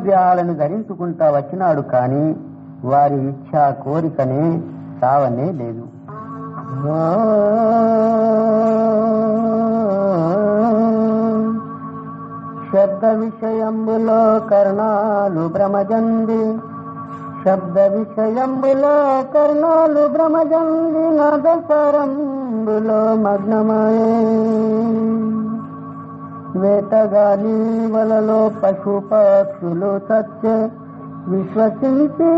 దేహాలను ధరించుకుంటా వచ్చినాడు కాని వారి ఇచ్ఛ కోరికనే సావనే లేదు. శబ్ద విషయంబులో కర్ణాలు భ్రమజంది. శబ్ద విషయంబులో కర్ణాలు భ్రమజంది. నాదసరంబులో మగ్నమాయే. వేటగాని వలలో పశు పక్షులు సత్య విశ్వసించి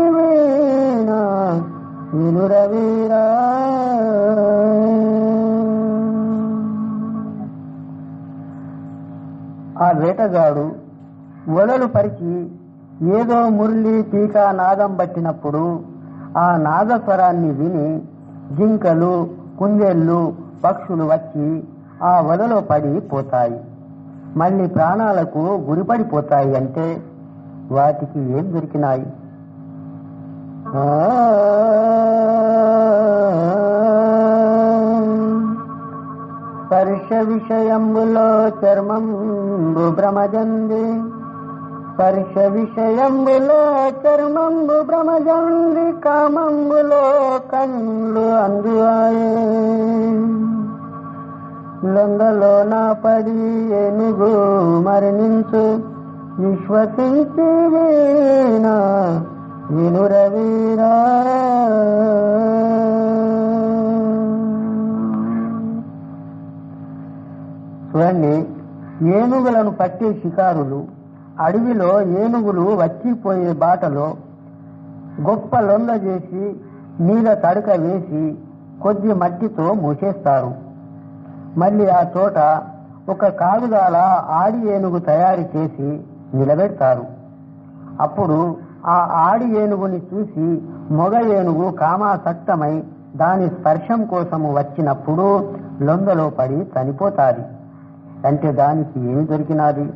వినురవీరా ఆ వేటగాడు వలలు పరిచి ఏదో మురళి టీకా నాదం పట్టినప్పుడు ఆ నాదస్వరాన్ని విని జింకలు కుందేళ్ళు పక్షులు వచ్చి ఆ వలలో పడి పోతాయి. మళ్ళీ ప్రాణాలకు గురిపడిపోతాయి అంటే వాటికి ఏం దొరికినాయి? స్పర్శ విషయంబులో చర్మంబు భ్రమజంది. స్పర్శ విషయంబులో చర్మంబు భ్రమజంది. కామంబులో కళ్ళు అందువాయే. లొంగలో నా పడి ఏనుగు మరణించు. విశ్వసించి వీణా వినురవీరా చూడండి ఏనుగులను పట్టే షికారులు అడవిలో ఏనుగులు వచ్చిపోయే బాటలో గొప్ప లొంగ చేసి మీద తడక వేసి కొద్ది మట్టితో మూసేస్తారు. మళ్ళీ ఆ చోట ఒక కాగుదాల ఆడి ఏనుగు తయారు చేసి నిలబెడతారు. అప్పుడు ఆ ఆడి ఏనుగుని చూసి మొగ ఏనుగు కామాసక్తమై దాని స్పర్శం కోసము వచ్చినప్పుడు లొంగలో పడి చనిపోతాది. అంటే దానికి ఏమి దొరికినది?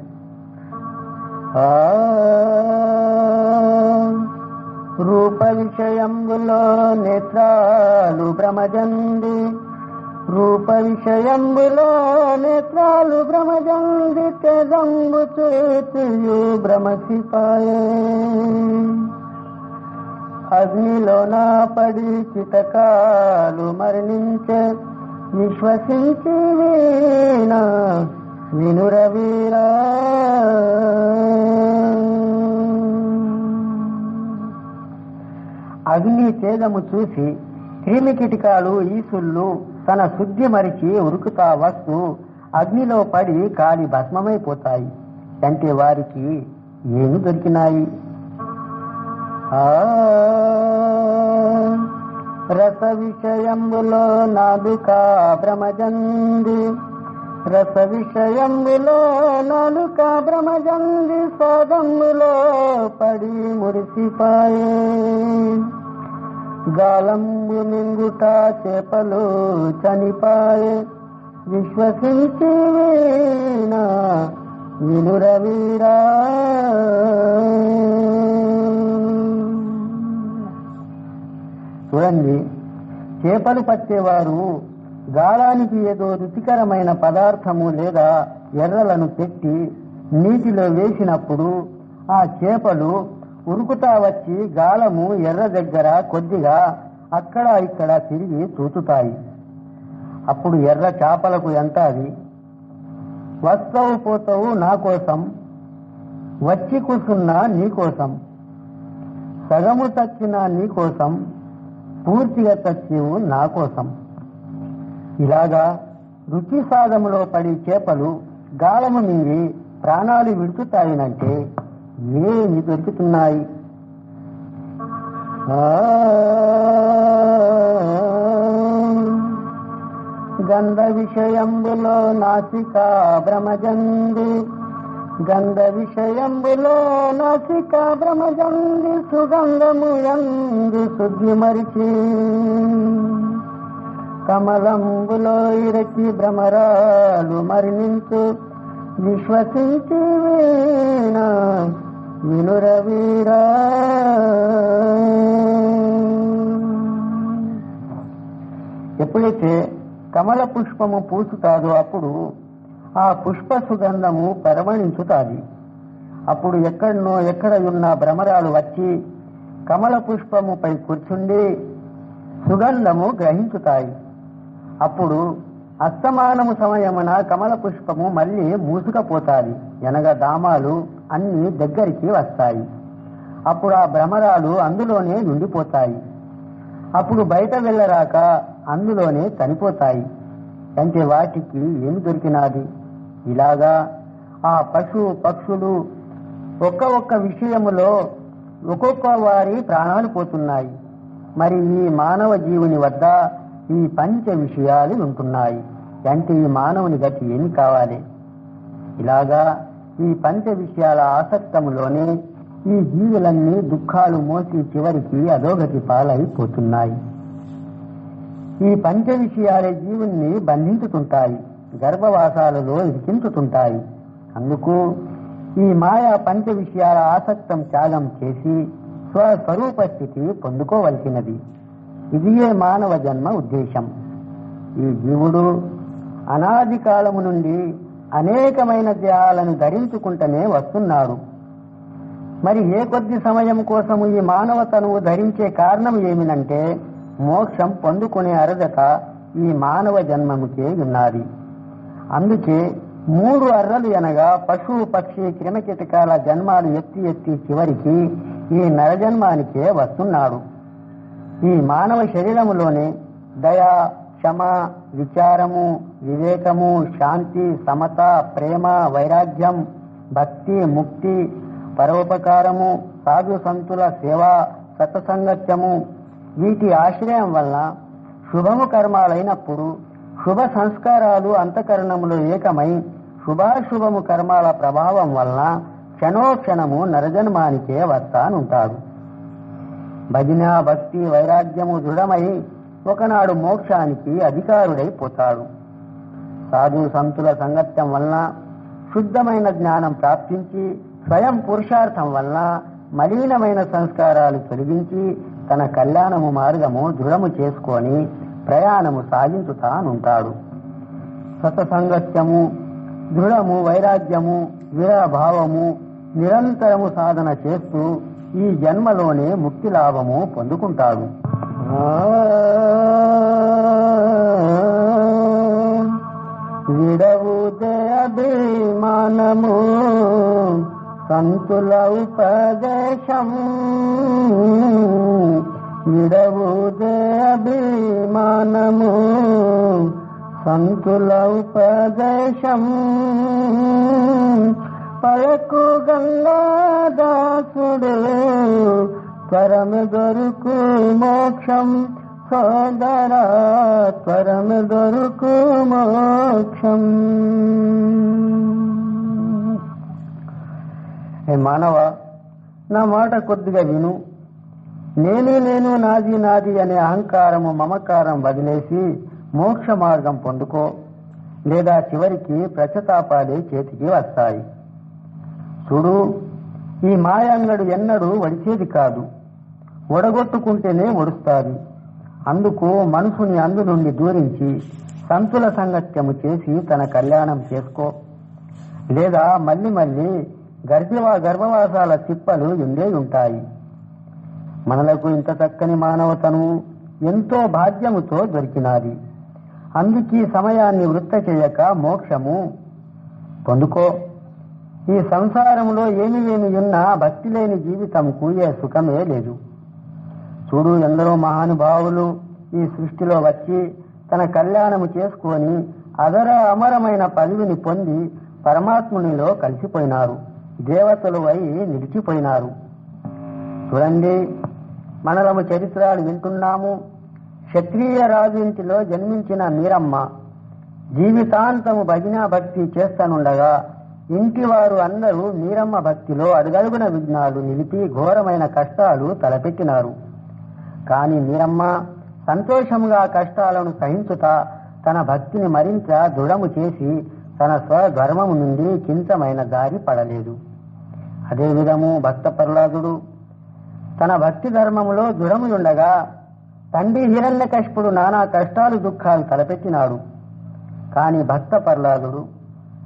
రూప విషయంలో నేత్రాలు భ్రమజంది రూప విషయంబులో నేత్రాలు భ్రమజంది తెజంబు చేతియు భ్రమసిపాయే అగ్నిలో నా పడి చితకాలు మరణించే విశ్వసించి వీణా వినురవీరా అగ్ని తేజము చూసి క్రిమికిటికాలు ఈసుళ్ళు తన శుద్ధి మరిచి ఉరుకుతా వస్తూ అగ్నిలో పడి కాలి భస్మమైపోతాయి. అంటే వారికి ఏమి దొరికినాయి? ఆ రస విషయంబులో నాలుక భ్రమజంది. రస విషయంబులో నాలుక భ్రమజంది సోదంబులో పడి మురిసిపాయే. గాలమ్ము మింగుట చేపలు చనిపాయే. విశ్వసించేవేనా వినురవీరా చూడండి చేపలు పట్టేవారు గాలానికి ఏదో రుచికరమైన పదార్థము లేదా ఎర్రలను పెట్టి నీటిలో వేసినప్పుడు ఆ చేపలు ఉరుకుతా వచ్చి గాలము ఎర్ర దగ్గర కొద్దిగా అక్కడ ఇక్కడ తిరిగి తూచుతాయి అప్పుడు ఎర్ర చేపలకు ఎంత అది? వస్తావు పోతావు నా కోసం వచ్చి కూర్చున్నా నీ కోసం సగము తచ్చినా నీ కోసం పూర్తిగా తచ్చివు నా కోసం. ఇలాగా రుచి సాగములో పడి చేపలు గాలము మింగి ప్రాణాలు విడుచుతాయినంటే ఏమి దొరుకుతున్నాయి. గంధ విషయంబులో నాసిక భ్రమజంది గంధ విషయంబులో నాసిక భ్రమజంది సుగంధము ఎందు శుద్ధి మరిచి. కమలంబులో ఇరచి భ్రమరాలు మరణించు విశ్వసించి వీణ వినురవీరా. ఎప్పుడైతే కమల పుష్పము పూసుతాదో అప్పుడు ఆ పుష్ప సుగంధము పరిమళించుతాది అప్పుడు ఎక్కడనో ఎక్కడ ఉన్న భ్రమరాలు వచ్చి కమల పుష్పముపై కూర్చుండి సుగంధము గ్రహించుతాయి. అప్పుడు అస్తమానము సమయమున కమల పుష్పము మళ్ళీ మూసుకపోతాది ఎనగా దామాలు అన్ని దగ్గరికి వస్తాయి. అప్పుడు ఆ భ్రమరాలు అందులోనే నుండిపోతాయి. అప్పుడు బయట వెళ్ళరాక అందులోనే చనిపోతాయి. అంటే వాటికి ఏమి దొరికినాది? ఇలాగా ఆ పశు పక్షులు ఒక్క ఒక్క విషయములో ఒక్కొక్క వారి ప్రాణాలు పోతున్నాయి. మరి ఈ మానవ జీవుని వద్ద ఈ పంచ విషయాలు ఉంటున్నాయి. అంటే ఈ మానవుని గతి ఏమి కావాలి? ఇలాగా ఈ పంచ విషయాల ఆసక్తములోనే ఈ జీవులన్నీ దుఃఖాలు మోసి చివరికి అధోగతి పాలైపోతున్నాయి. ఈ పంచ విషయాలే జీవుణ్ణి బంధించుతుంటాయి గర్భవాసాలలో ఇరికించుతుంటాయి. అందుకు ఈ మాయా పంచ విషయాల ఆసక్తం త్యాగం చేసి స్వస్వరూప స్థితి పొందుకోవలసినది. ఇదియే మానవ జన్మ ఉద్దేశం. ఈ జీవుడు అనాది కాలము నుండి అనేకమైన దేహాలను ధరించుకుంటూనే వస్తున్నాడు. మరి ఏ కొద్ది సమయం కోసము ఈ మానవ తనువు ధరించే కారణం ఏమినంటే మోక్షం పొందుకునే అర్హత ఈ మానవ జన్మముకే ఉన్నది. అందుకే మూడు అర్రలు అనగా పశు పక్షి క్రిమకీటకాల జన్మాలు ఎత్తి ఎత్తి చివరికి ఈ నరజన్మానికే వస్తున్నాడు. ఈ మానవ శరీరములోని దయ క్షమ విచారము వివేకము శాంతి సమత ప్రేమ వైరాగ్యం భక్తి ముక్తి పరోపకారము సాధు సంతుల సేవ సత్సంగత్యము వీటి ఆశ్రయం వలన శుభము కర్మాలైనప్పుడు శుభ సంస్కారాలు అంతఃకరణములో ఏకమై శుభాశుభము కర్మాల ప్రభావం వలన క్షణోక్షణము నరజన్మానికే వస్తానుంటాడు భజన భక్తి వైరాగ్యము దృఢమై ఒకనాడు మోక్షానికి అధికారుడైపోతాడు. సాధు సంతుల సంగత్యం వలన శుద్ధమైన జ్ఞానం ప్రాప్తించి స్వయం పురుషార్థం వలన మలీనమైన సంస్కారాలు తొలగించి తన కళ్యాణము మార్గము దృఢము చేసుకొని ప్రయాణము సాగించుతానుంటాడు. సతసంగత్యము దృఢము వైరాగ్యము విరభావము నిరంతరము సాధన చేస్తూ ఈ జన్మలోనే ముక్తి లాభము పొందుకుంటాడు. విడవు అభిమానము సంతుల ఉపదేశం. విడవుతే అభిమానము సంతుల ఉపదేశం. పలకు గంగాదాసుడు పరమ దొరుకు మోక్షం సోదర పరమ దొరుకు మోక్షం. ఏ మానవ నా మాట కొద్దిగా విను. నేను నేను నాది నాది అనే అహంకారము మమకారం వదిలేసి మోక్ష మార్గం పొందుకో. లేదా చివరికి ప్రచతాపాలే చేతికి వస్తాయి. చూడు ఈ మాయాంగడు ఎన్నడూ వడిచేది కాదు. ఒడగొట్టుకుంటేనే ఒడుస్తాది అందుకు మనసుని అందు నుండి దూరించి సంతుల సంగత్యము చేసి తన కళ్యాణం చేసుకో. లేదా మళ్ళీ మళ్ళీ గర్భవా గర్భవాసాల తిప్పలు ఎండే ఉంటాయి. మనలకు ఇంత చక్కని మానవతను ఎంతో భాగ్యముతో దొరికినాది. అందుకీ సమయాన్ని వృత్త చేయక మోక్షము పొందుకో. ఈ సంసారంలో ఏమి ఉన్నా భక్తి లేని జీవితంకు ఏ సుఖమే లేదు. చూడు ఎందరో మహానుభావులు ఈ సృష్టిలో వచ్చి తన కళ్యాణము చేసుకొని అదర అమరమైన పదవిని పొంది పరమాత్మునిలో కలిసిపోయినారు. దేవతలు అయి నిలిచిపోయినారు. చూడండి మనలము చరిత్రలు వింటున్నాము. క్షత్రియ రాజు ఇంటిలో జన్మించిన మీరమ్మ జీవితాంతము భజన భక్తి చేస్తానుండగా ఇంటి వారు అందరూ మీరమ్మ భక్తిలో అడుగడుగున విఘ్నాలు నిలిపి ఘోరమైన కష్టాలు తలపెట్టినారు. కాని మీరమ్మ సంతోషముగా కష్టాలను సహించుట తన భక్తిని మరింత దృఢము చేసి తన స్వధర్మము నుండి కించమైన దారి పడలేదు. అదేవిధము భక్త ప్రహ్లాదుడు. తన భక్తి ధర్మములో దృఢములుండగా తండ్రి హిరణ్యకశిపుడు నానా కష్టాలు దుఃఖాలు తలపెట్టినాడు. కాని భక్త ప్రహ్లాదుడు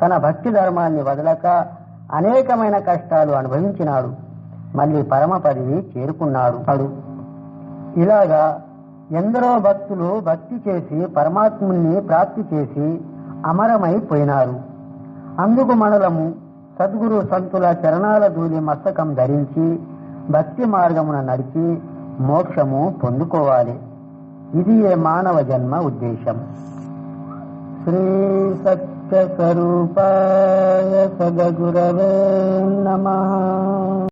తన భక్తి ధర్మాన్ని వదలక అనేకమైన కష్టాలు అనుభవించినాడు. మళ్ళీ పరమ పదవి చేరుకున్నాడు. అడు. ఇలాగా ఎందరో భక్తులు భక్తి చేసి పరమాత్ముని ప్రాప్తి చేసి అమరమైపోయినారు. అందుకు మనలము సద్గురు సంతుల చరణాల ధూళి మస్తకం ధరించి భక్తి మార్గమున నడిచి మోక్షము పొందుకోవాలి. ఇది ఏ మానవ జన్మ ఉద్దేశం. श्रीसत्यस्वरूपाय सद्गुरवे नमः।